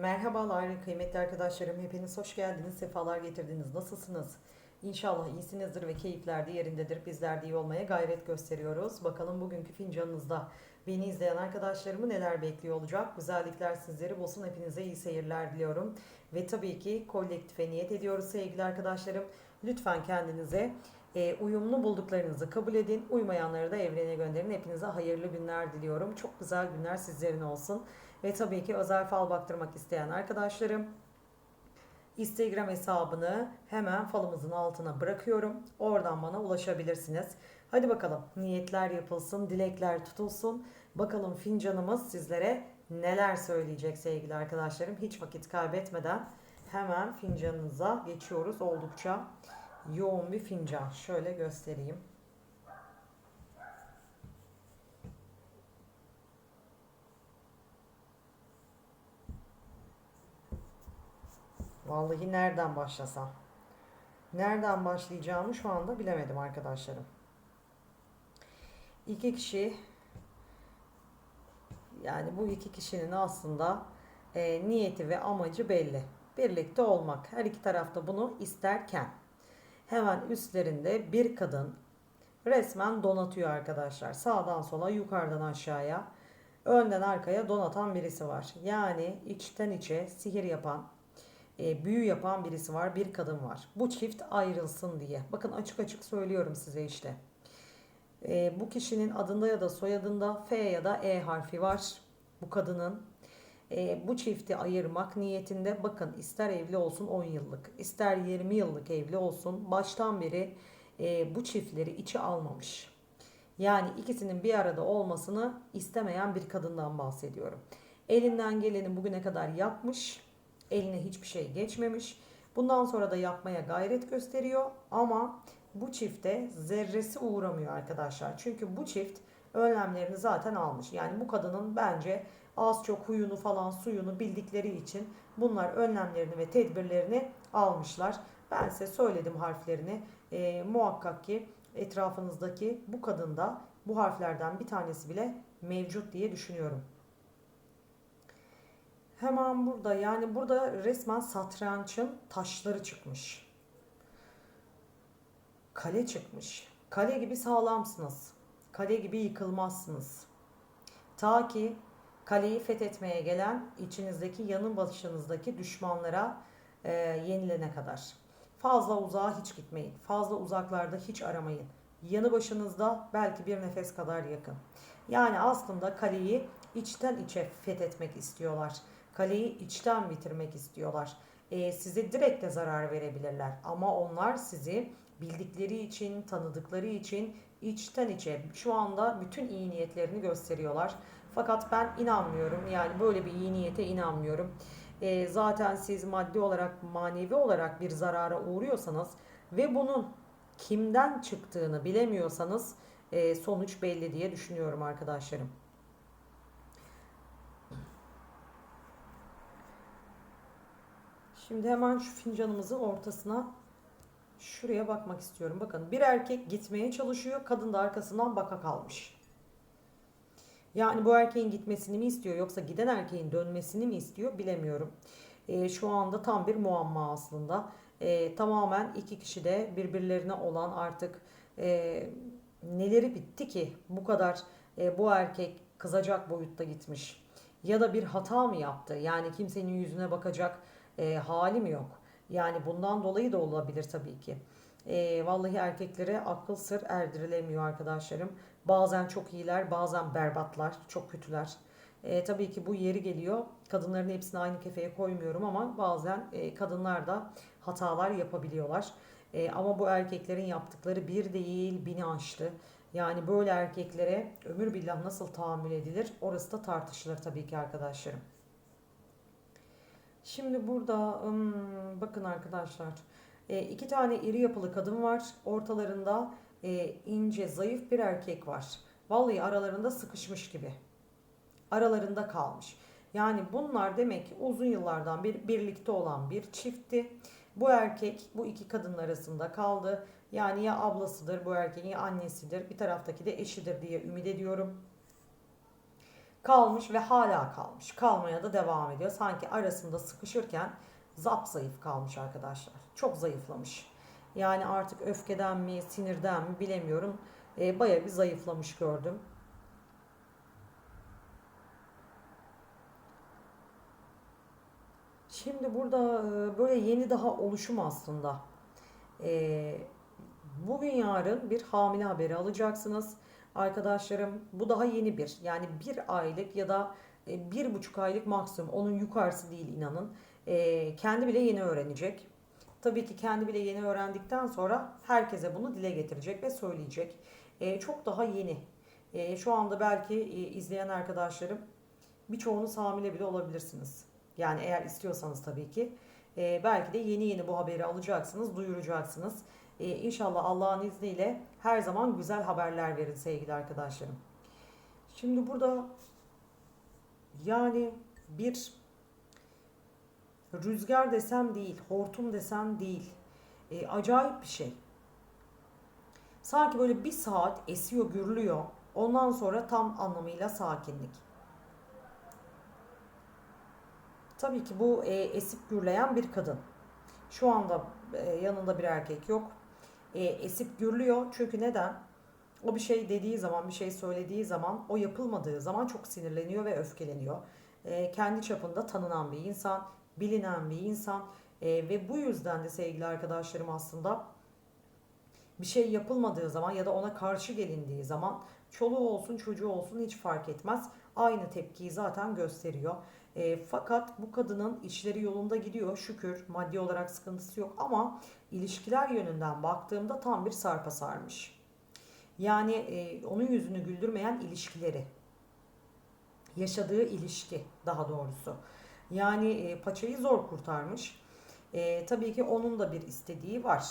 Merhabalar kıymetli arkadaşlarım. Hepiniz hoş geldiniz. Sefalar getirdiniz. Nasılsınız? İnşallah iyisinizdir ve keyifler de yerindedir. Bizler de iyi olmaya gayret gösteriyoruz. Bakalım bugünkü fincanınızda beni izleyen arkadaşlarımı neler bekliyor olacak? Güzellikler sizleri bulsun. Hepinize iyi seyirler diliyorum. Ve tabii ki kolektife niyet ediyoruz sevgili arkadaşlarım. Lütfen kendinize e, uyumlu bulduklarınızı kabul edin. Uymayanları da evrene gönderin. Hepinize hayırlı günler diliyorum. Çok güzel günler sizlerin olsun. Ve tabii ki özel fal baktırmak isteyen arkadaşlarım Instagram hesabını hemen falımızın altına bırakıyorum. Oradan bana ulaşabilirsiniz. Hadi bakalım niyetler yapılsın, dilekler tutulsun. Bakalım fincanımız sizlere neler söyleyecek sevgili arkadaşlarım. Hiç vakit kaybetmeden hemen fincanınıza geçiyoruz. Oldukça yoğun bir fincan. Şöyle göstereyim. Vallahi nereden başlasam? Nereden başlayacağımı şu anda bilemedim arkadaşlarım. İki kişi yani bu iki kişinin aslında e, niyeti ve amacı belli. Birlikte olmak. Her iki tarafta bunu isterken hemen üstlerinde bir kadın resmen donatıyor arkadaşlar. Sağdan sola, yukarıdan aşağıya, önden arkaya donatan birisi var. Yani içten içe sihir yapan, e, büyü yapan birisi var, bir kadın var. Bu çift ayrılsın diye. Bakın açık açık söylüyorum size işte. E, bu kişinin adında ya da soyadında F ya da E harfi var. Bu kadının. E, bu çifti ayırmak niyetinde bakın ister evli olsun 10 yıllık, ister 20 yıllık evli olsun baştan beri e, bu çiftleri içi almamış. Yani ikisinin bir arada olmasını istemeyen bir kadından bahsediyorum. Elinden geleni bugüne kadar yapmış Eline hiçbir şey geçmemiş. Bundan sonra da yapmaya gayret gösteriyor ama bu çifte zerresi uğramıyor arkadaşlar. Çünkü bu çift önlemlerini zaten almış. Yani bu kadının bence az çok huyunu falan suyunu bildikleri için bunlar önlemlerini ve tedbirlerini almışlar. Ben size söyledim harflerini. E, muhakkak ki etrafınızdaki bu kadında bu harflerden bir tanesi bile mevcut diye düşünüyorum. Hemen burada yani burada resmen satrançın taşları çıkmış. Kale çıkmış. Kale gibi sağlamsınız. Kale gibi yıkılmazsınız. Ta ki kaleyi fethetmeye gelen içinizdeki yanın başınızdaki düşmanlara e, yenilene kadar. Fazla uzağa hiç gitmeyin. Fazla uzaklarda hiç aramayın. Yanı başınızda belki bir nefes kadar yakın. Yani aslında kaleyi içten içe fethetmek istiyorlar. Kaleyi içten bitirmek istiyorlar. E, size direkt de zarar verebilirler. Ama onlar sizi bildikleri için, tanıdıkları için içten içe şu anda bütün iyi niyetlerini gösteriyorlar. Fakat ben inanmıyorum. Yani böyle bir iyi niyete inanmıyorum. E, zaten siz maddi olarak, manevi olarak bir zarara uğruyorsanız ve bunun kimden çıktığını bilemiyorsanız e, sonuç belli diye düşünüyorum arkadaşlarım. Şimdi hemen şu fincanımızın ortasına şuraya bakmak istiyorum. Bakın bir erkek gitmeye çalışıyor. Kadın da arkasından baka kalmış. Yani bu erkeğin gitmesini mi istiyor yoksa giden erkeğin dönmesini mi istiyor bilemiyorum. E, şu anda tam bir muamma aslında. E, tamamen iki kişi de birbirlerine olan artık e, neleri bitti ki bu kadar e, bu erkek kızacak boyutta gitmiş. Ya da bir hata mı yaptı? Yani kimsenin yüzüne bakacak e, halim yok. Yani bundan dolayı da olabilir tabii ki. E, vallahi erkeklere akıl sır erdirilemiyor arkadaşlarım. Bazen çok iyiler, bazen berbatlar, çok kötüler. E, tabii ki bu yeri geliyor. Kadınların hepsini aynı kefeye koymuyorum ama bazen e, kadınlar da hatalar yapabiliyorlar. E, ama bu erkeklerin yaptıkları bir değil bini aştı. Yani böyle erkeklere ömür billah nasıl tahammül edilir orası da tartışılır tabii ki arkadaşlarım. Şimdi burada bakın arkadaşlar e, iki tane iri yapılı kadın var. Ortalarında e, ince zayıf bir erkek var. Vallahi aralarında sıkışmış gibi. Aralarında kalmış. Yani bunlar demek ki uzun yıllardan bir birlikte olan bir çiftti. Bu erkek bu iki kadın arasında kaldı. Yani ya ablasıdır bu erkeğin ya annesidir. Bir taraftaki de eşidir diye ümit ediyorum. Kalmış ve hala kalmış. Kalmaya da devam ediyor. Sanki arasında sıkışırken zap zayıf kalmış arkadaşlar. Çok zayıflamış. Yani artık öfkeden mi, sinirden mi bilemiyorum. E, bayağı bir zayıflamış gördüm. Şimdi burada e, böyle yeni daha oluşum aslında. E, bugün yarın bir hamile haberi alacaksınız. Arkadaşlarım bu daha yeni bir yani bir aylık ya da e, bir buçuk aylık maksimum onun yukarısı değil inanın. E, kendi bile yeni öğrenecek. Tabii ki kendi bile yeni öğrendikten sonra herkese bunu dile getirecek ve söyleyecek. E, çok daha yeni. E, şu anda belki e, izleyen arkadaşlarım birçoğunuz hamile bile olabilirsiniz. Yani eğer istiyorsanız tabii ki. E, belki de yeni yeni bu haberi alacaksınız, duyuracaksınız. E, inşallah Allah'ın izniyle her zaman güzel haberler verin sevgili arkadaşlarım. Şimdi burada yani bir rüzgar desem değil, hortum desem değil. E, acayip bir şey. Sanki böyle bir saat esiyor, gürlüyor. Ondan sonra tam anlamıyla sakinlik. Tabii ki bu e, esip gürleyen bir kadın. Şu anda e, yanında bir erkek yok. E, esip gürlüyor. Çünkü neden? O bir şey dediği zaman, bir şey söylediği zaman, o yapılmadığı zaman çok sinirleniyor ve öfkeleniyor. E, kendi çapında tanınan bir insan, bilinen bir insan e, ve bu yüzden de sevgili arkadaşlarım aslında bir şey yapılmadığı zaman ya da ona karşı gelindiği zaman çoluğu olsun çocuğu olsun hiç fark etmez. Aynı tepkiyi zaten gösteriyor. E, fakat bu kadının işleri yolunda gidiyor şükür maddi olarak sıkıntısı yok ama ilişkiler yönünden baktığımda tam bir sarpa sarmış. Yani e, onun yüzünü güldürmeyen ilişkileri, yaşadığı ilişki daha doğrusu. Yani e, paçayı zor kurtarmış. E, tabii ki onun da bir istediği var.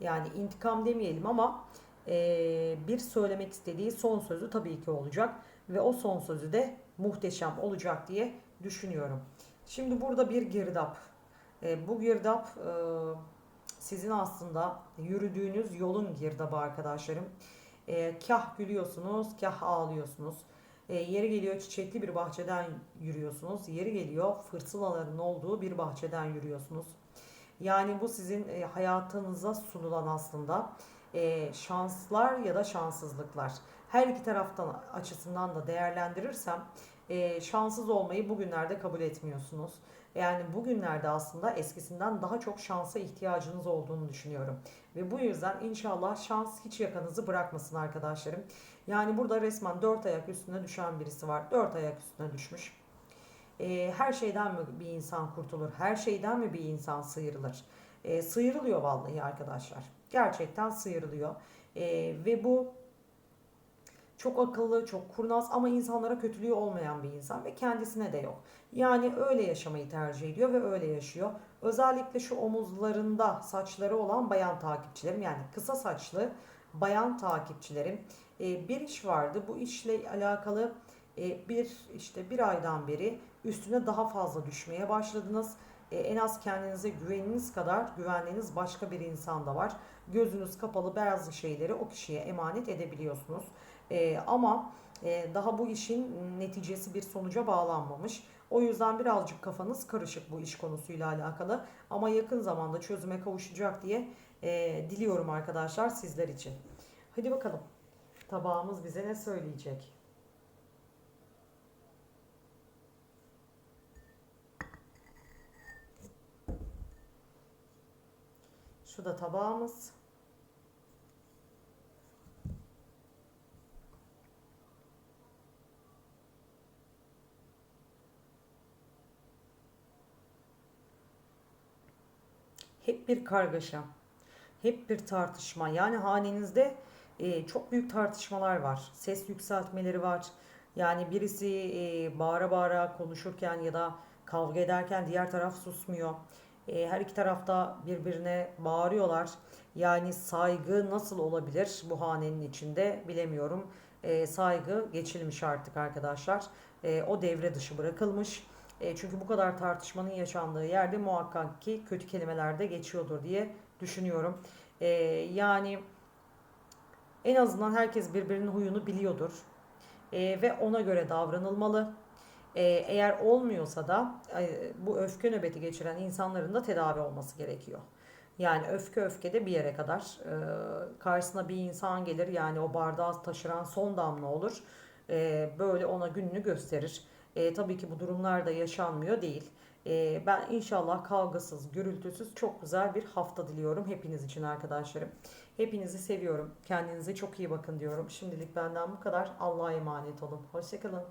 Yani intikam demeyelim ama e, bir söylemek istediği son sözü tabii ki olacak. Ve o son sözü de muhteşem olacak diye düşünüyorum. Şimdi burada bir girdap. E, bu girdap e, sizin aslında yürüdüğünüz yolun girdabı arkadaşlarım. E, kah gülüyorsunuz, kah ağlıyorsunuz. E, yeri geliyor çiçekli bir bahçeden yürüyorsunuz. Yeri geliyor fırtınaların olduğu bir bahçeden yürüyorsunuz. Yani bu sizin e, hayatınıza sunulan aslında e, şanslar ya da şanssızlıklar. Her iki taraftan açısından da değerlendirirsem e, şanssız olmayı bugünlerde kabul etmiyorsunuz. Yani bugünlerde aslında eskisinden daha çok şansa ihtiyacınız olduğunu düşünüyorum. Ve bu yüzden inşallah şans hiç yakanızı bırakmasın arkadaşlarım. Yani burada resmen dört ayak üstüne düşen birisi var. Dört ayak üstüne düşmüş. E, her şeyden mi bir insan kurtulur? Her şeyden mi bir insan sıyrılır? E, sıyrılıyor vallahi arkadaşlar. Gerçekten sıyrılıyor. E, ve bu çok akıllı, çok kurnaz ama insanlara kötülüğü olmayan bir insan ve kendisine de yok. Yani öyle yaşamayı tercih ediyor ve öyle yaşıyor. Özellikle şu omuzlarında saçları olan bayan takipçilerim yani kısa saçlı bayan takipçilerim e, bir iş vardı. Bu işle alakalı e, bir işte bir aydan beri üstüne daha fazla düşmeye başladınız. E, en az kendinize güveniniz kadar güvendiğiniz başka bir insan da var. Gözünüz kapalı bazı şeyleri o kişiye emanet edebiliyorsunuz. E, ama e, daha bu işin neticesi bir sonuca bağlanmamış. O yüzden birazcık kafanız karışık bu iş konusuyla alakalı. Ama yakın zamanda çözüme kavuşacak diye e, diliyorum arkadaşlar sizler için. Hadi bakalım. Tabağımız bize ne söyleyecek? Şu da tabağımız. Hep bir kargaşa. Hep bir tartışma. Yani hanenizde e, çok büyük tartışmalar var. Ses yükseltmeleri var. Yani birisi e, bağıra bağıra konuşurken ya da kavga ederken diğer taraf susmuyor. E, her iki tarafta birbirine bağırıyorlar. Yani saygı nasıl olabilir bu hanenin içinde bilemiyorum. E, saygı geçilmiş artık arkadaşlar. E, o devre dışı bırakılmış. E, çünkü bu kadar tartışmanın yaşandığı yerde muhakkak ki kötü kelimeler de geçiyordur diye düşünüyorum. E, yani en azından herkes birbirinin huyunu biliyordur. E, ve ona göre davranılmalı. E, eğer olmuyorsa da e, bu öfke nöbeti geçiren insanların da tedavi olması gerekiyor. Yani öfke öfke de bir yere kadar e, karşısına bir insan gelir yani o bardağı taşıran son damla olur. E, böyle ona gününü gösterir. E, tabii ki bu durumlar da yaşanmıyor değil. E, ben inşallah kavgasız, gürültüsüz çok güzel bir hafta diliyorum hepiniz için arkadaşlarım. Hepinizi seviyorum. Kendinize çok iyi bakın diyorum. Şimdilik benden bu kadar. Allah'a emanet olun. Hoşçakalın.